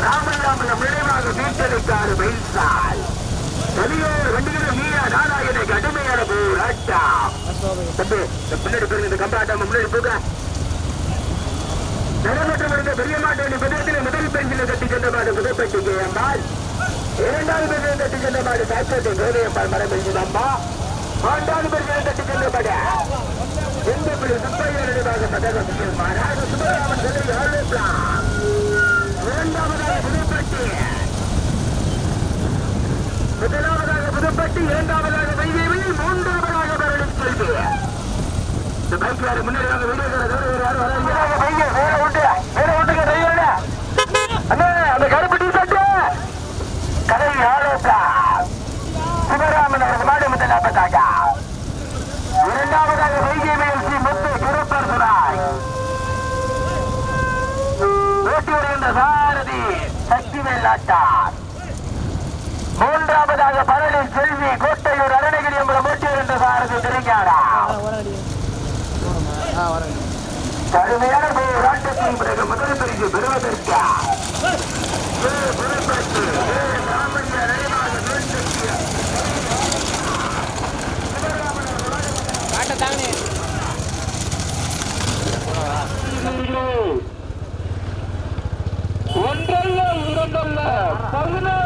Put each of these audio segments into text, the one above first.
மாம்பழம் நினைவாக வீட்டெடுத்தாறு வைத்தால் தனியோர் கடுமையான போராட்டம். பின்னாடி போய் இந்த கம்பாட்டம் முன்னாடி போக. நடைபெற்று பெரிய விதத்தில் முதல் பெஞ்சில் கட்டி சென்ற மாடு இரண்டாவது பெஞ்சில் கட்டி சென்ற மாடு சாட்சத்தை கோதையம்பாள் மரம் பெஞ்சதம்மா மூன்றாவது பெஞ்சில் கட்டி சென்ற மாடு எந்த சுப்பையா நினைவாக மாறாக சுப்பராமன் சொல்லி இரண்டாவதாக புதுப்பட்டி முதலாவதாக புதுப்பட்டி இரண்டாவதாக வைதேவியில் மூன்றாவதாக பரணி செல்வி இந்த பைக் யாரு? முன்னாடி வாங்க வீடியோ யாரும் வராங்க பைக் வேற விட்டு வேற விட்டுங்க டிரைவர் அண்ணா அந்த கருப்பு டி ஷர்ட் கடை ஆலோசா சிவராமன் அவர்கள் மாடு முதலாவதாக இரண்டாவதாக வைதேவியில் ஸ்ரீ முத்து குருப்பரசுராய் ஓட்டி வருகின்ற சார். சக்திவேல் நாட்டார் மூன்றாவதாக பழனி செல்வி கோட்டையூர் அருணகிரி அம்பலம் வருகின்ற சாரதி திருஞானா. கடுமையான போராட்டத்தின் பிறகு முதல் பரிசு பெறுவதற்கு. ஏ, புதுப்பட்டி, அல்ல ராமய்யா,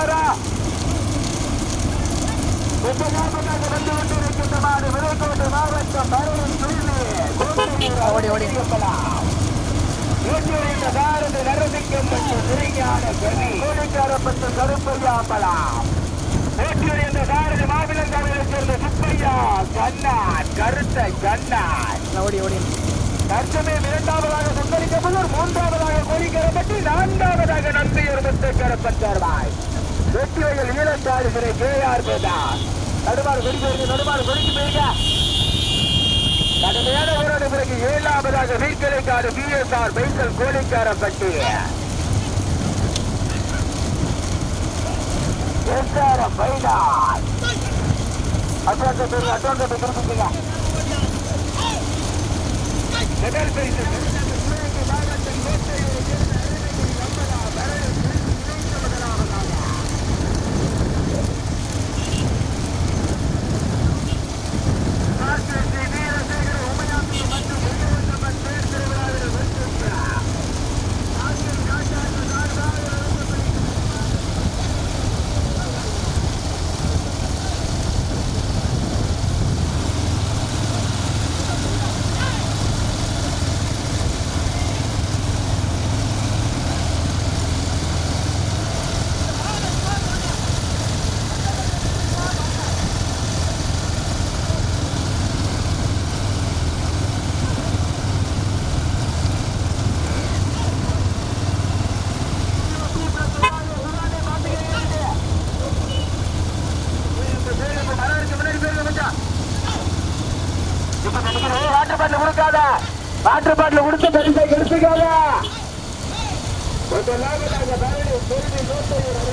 நட்டாரா முப்பதாவதாக வந்து கொண்டிருக்கின்ற மாடு விதைக்கோட்டை மாவட்டம் மருவன் சுழிலே ஓடி ஓடி. வீட்டில் பாரத நரசிங்கம்பட்டு திருஞான கவி கோடிக்காரப்பட்டு கருப்பையாப்பலாம் வீட்டில் இந்த பாரத மாவிலங்காவிலைச் சேர்ந்த சுப்பையா கண்ணான் கருத்த கண்ணான் ஓடி ஓடி. தற்சமயம் இரண்டாவதாக சுந்தரிக்கப்பட்டவர் மூன்றாவதாக கோரிக்கரப்பட்டு நான்காவதாக நம்பியர் முத்துக்கரப்பட்டார்வாய் வெட்டி வயல் ஈழத்தாடு சிறை கேஆர் பேட்டா நடுமாறு கொடிக்கு போயிருங்க நடுமாறு கொடிக்கு போயிருங்க கடுமையான போராட்ட பிறகு ஏழாவதாக வீக்கலைக்காடு பிஎஸ்ஆர் எஸ் ஆர் பட்டி எஸ்ஆர் பைனான் அட்வான்ஸ் அட்வான்ஸ் திருப்பிங்க முதல் பரிசு சிவகங்கை மாவட்டம் கோட்டையூரை சேர்ந்த அருணகிரி கம்பலா பரணி செல்வி இணைந்த முதலாவதாக டாக்டர் ஸ்ரீ வீரசேகர உமையாம்பி மற்றும் வெள்ளவந்தம்மன் தேர் திருவிழாவில் வெற்றிருக்கிறார். டாக்டர் காட்டாற்று சார்பாக வழங்கப்படுகிறது. வாட்டர் பாட்டில் கொடுக்காத வாட்டர் பாட்டில் கொடுத்து பரிசை எடுத்துக்காத கொஞ்சம் லாபத்தாங்க பரணி செல்வி கோட்டையூர்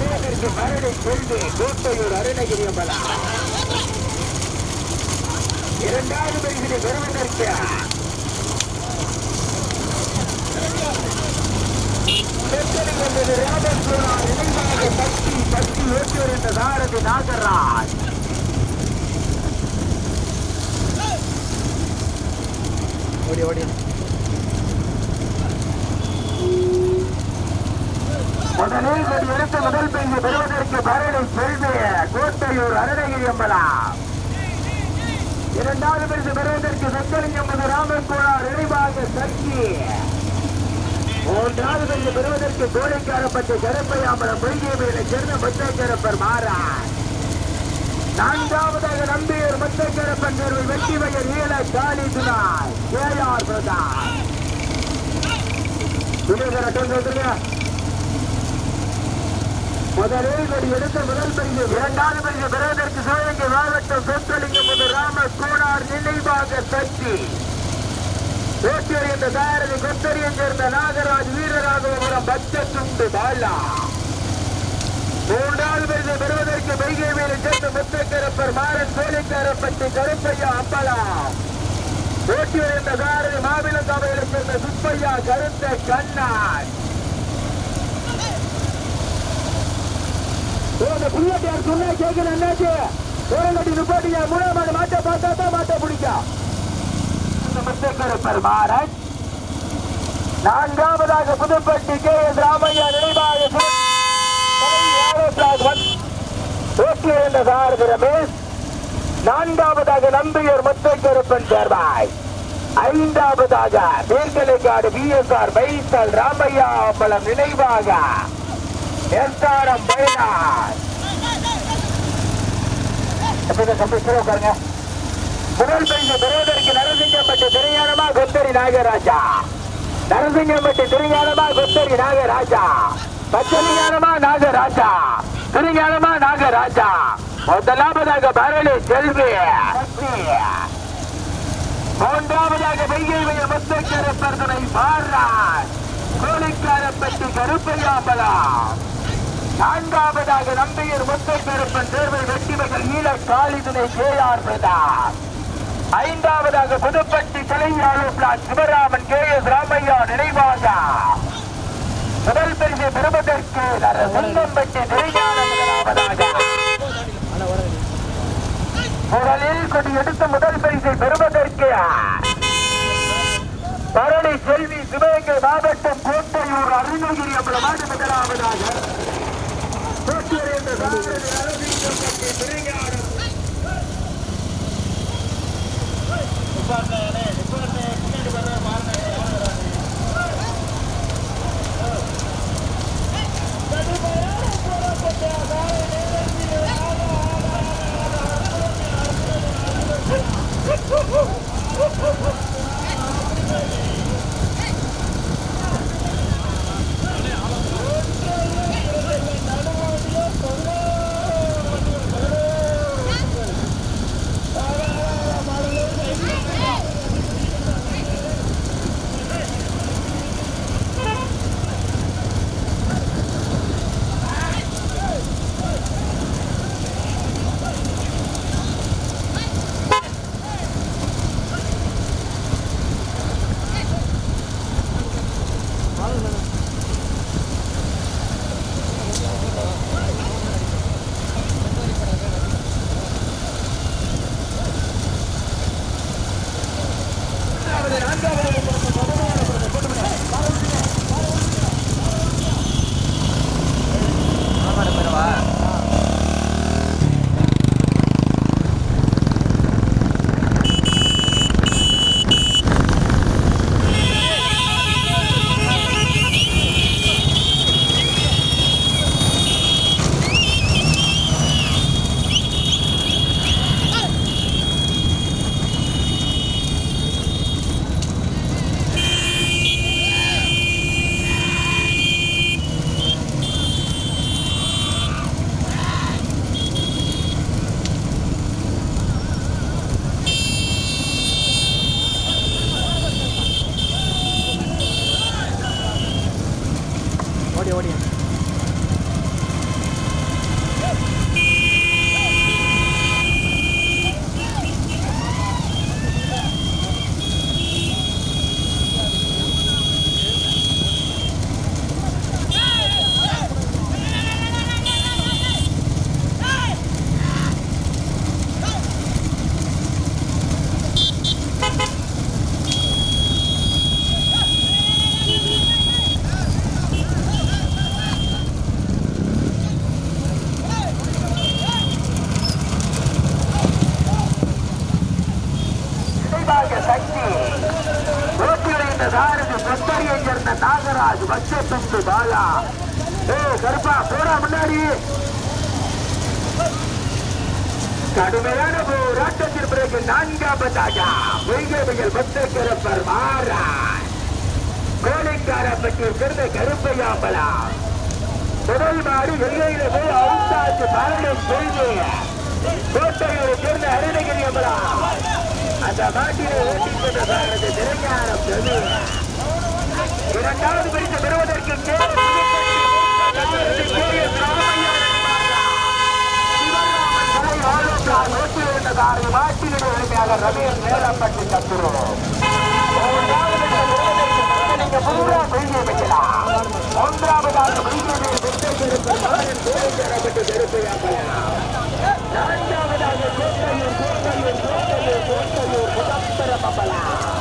அருணகிரி மரணி செல்வி கோட்டையூர் அருணகிரி அம்பலா இரண்டாவது பரிசினை பெறுவதற்கு செத்தலிங் என்பது ராமேஸ்வரா நினைவாக சக்தி சக்தி ஓட்டி வருகின்ற சாரதி நாகராஜ் ஓடி ஓடி. முதலில் எடுத்த முதல் பரிசு பெறுவதற்கு பரணி செல்வி கோட்டையூர் அருணகிரி அம்பலாம். இரண்டாவது பரிசு பெறுவதற்கு சத்தலிங்கம் ராமன் கோளார் நினைவாக சக்தி. ஒன்றாவது பரிசு பெறுவதற்கு கோடைக்காரப்பட்டு கருப்பையாம்பலம் பொய்கேபிகளை சேர்ந்த முத்தைக்கரப்பர் மாறார். நான்காவதாக நம்பியூர் முத்தைக்கரப்பன் தேர்வு வெற்றி பெயர் ஈழ காலி துணாய் ஏஆர் பிரதான் பிரதாப் சொல்லுங்க முதலில் கொடி எடுத்த முதல் பரிசு இரண்டாவது பரிசு பெறுவதற்கு சிவகங்கை மாவட்டம் சொத்தலிங்கம் முதல் ராம கோனார் நினைவாக சக்தி ஓட்டி என்ற தயாரதி கொத்தரியை சேர்ந்த நாகராஜ் வீரராகவபுரம் பச்சத்துண்டு பாலா. மூன்றாவது பரிசு பெறுவதற்கு பெய்கை மேலே சேர்ந்த முத்தக்கரப்பர் மாறன் கோழிக்காரப்பட்டி கருப்பையா அம்பலா. அம்பலம் என்ற தயாரதி சாரதி மாவிலங்காவையில் சேர்ந்த சுப்பையா கருத்த கண்ணாய் இந்த புள்ளட்டியார் சொன்னா கேட்கணும் என்னாச்சு ஓரங்கட்டி நிப்பாட்டியா மூணாம் மாடு மாட்டை பார்த்தா தான் மாட்டை பிடிக்கும். முத்தக்கரப்பர் மாறன் நான்காவதாக புதுப்பட்டி கே எஸ் ராமையா நினைவாக ரமேஷ் நான்காவதாக நம்பியர் முத்தைக்கருப்பன் சேர்வாய். ஐந்தாவதாக மேற்கலைக்காடு பி எஸ் ஆர் வைத்தல் ராமையா அம்பலம் நினைவாக. எஸ்ஆர்எம் பைனார் உட்காருங்க. முதல் பரிசு பெறுவதற்கு நரசிங்க நரசிங்கம்பட்டி திருஞானமா கொத்தரி நாகராஜா. நரசிங்கம்பட்டி திருஞானமா கொத்தரி நாகராஜா. பச்சலிஞானமா நாகராஜா. திருஞானமா நாகராஜா. முதலாவதாக பரணி செல்வி. மூன்றாவதாக வெய்யை முத்தக்கரப்பர் துணை பாரான் கோழிக்காரப்பட்டி கருப்பையாம்பலா. நான்காவதாக நம்பியூர் முத்தக்கருப்பன் தேர்வை வெற்றிமகள் ஈழ காளிதுனை கே ஆர் பிரதாப். ஐந்தாவதாக புதுப்பட்டி கலைஞாளு சிவராமன் கே எஸ் ராமையா நினைவாக முதல் பரிசு பெறுவதற்கு சுங்கம்பட்டி முதலாவதாக முதலில் கொடி எடுத்த முதல் பரிசை பெறுவதற்கு பரணி செல்வி சிவகங்கை மாவட்டம் கோட்டையூர் அருணகிரி அம்பலமாடு முதலாவதாக. என்ற சாதனை அரவிந்தம்பட்டி யாருக்கு சாரதி சேர்ந்த நாகராஜ் வச்ச வச்சத்துண்டு பாலா? ஏ கருப்பா போடா முன்னாடி. கடுமையான போராட்டத்தின் பிறகு நான்காவதாக பொய்கவையில் பத்திரக்கரப்பர் மாறான் கோடைக்காரப்பட்டியை சேர்ந்த கருப்பையாம்பலா. முதல் மாடு வெள்ளையில போய் அவுத்தாச்சு மரணம் செய்து. கோட்டையோடு சேர்ந்த அருணகிரி அம்பலா. அந்த மாட்டினை ஓட்டிக் கொண்ட சாரதி திருஞானம் பிரபு. இரண்டாவது பரிசு பெறுவதற்கு மாட்டினுடைய உரிமையாக ரமேஷ் மேலப்பட்டு சத்துருவோம் ஒன்றாவதாக பெறப்பட்டு நான்காவதாக கோட்டையூர் கோட்டையூர் கோட்டையூர் கோட்டையூர் முதல் பெற பப்பலாம்